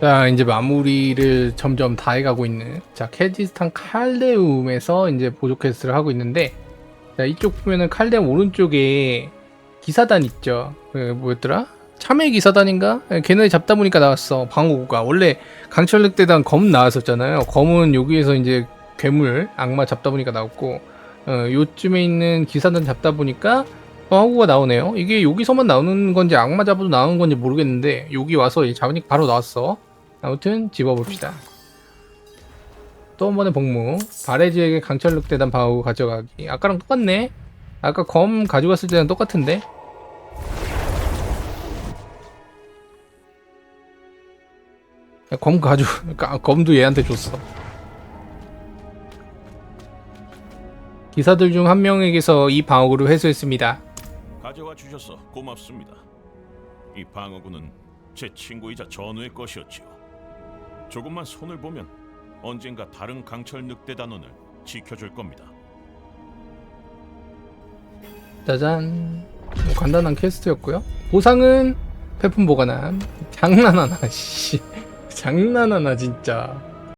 자 이제 마무리를 점점 다 해가고 있는 자 캐지스탄 칼레움에서 이제 보조 퀘스트를 하고 있는데 자 이쪽 보면은 칼레움 오른쪽에 기사단 있죠. 그 뭐였더라? 참외 기사단인가? 예, 걔네 잡다 보니까 나왔어 방어구가. 원래 강철늑대단 검 나왔었잖아요. 검은 여기에서 이제 괴물 악마 잡다 보니까 나왔고 어, 요쯤에 있는 기사단 잡다 보니까 방어구가 나오네요 이게 여기서만 나오는 건지 악마 잡아도 나오는 건지 모르겠는데 여기 와서 잡으니까 바로 나왔어 아무튼 집어봅시다. 또 한 번의 복무. 바레지에게 강철늑대단 방어구 가져가기. 아까랑 똑같네. 아까 검 가져갔을 때랑 똑같은데. 야, 검 가져. 아, 검도 얘한테 줬어. 기사들 중 한 명에게서 이 방어구를 회수했습니다. 가져와 주셔서 고맙습니다. 이 방어구는 제 친구이자 전우의 것이었지요. 조금만 손을 보면 언젠가 다른 강철 늑대 단원을 지켜줄 겁니다. 짜잔. 뭐 간단한 퀘스트였고요. 보상은 페품 보관함. 장난하나 씨. 장난하나 진짜.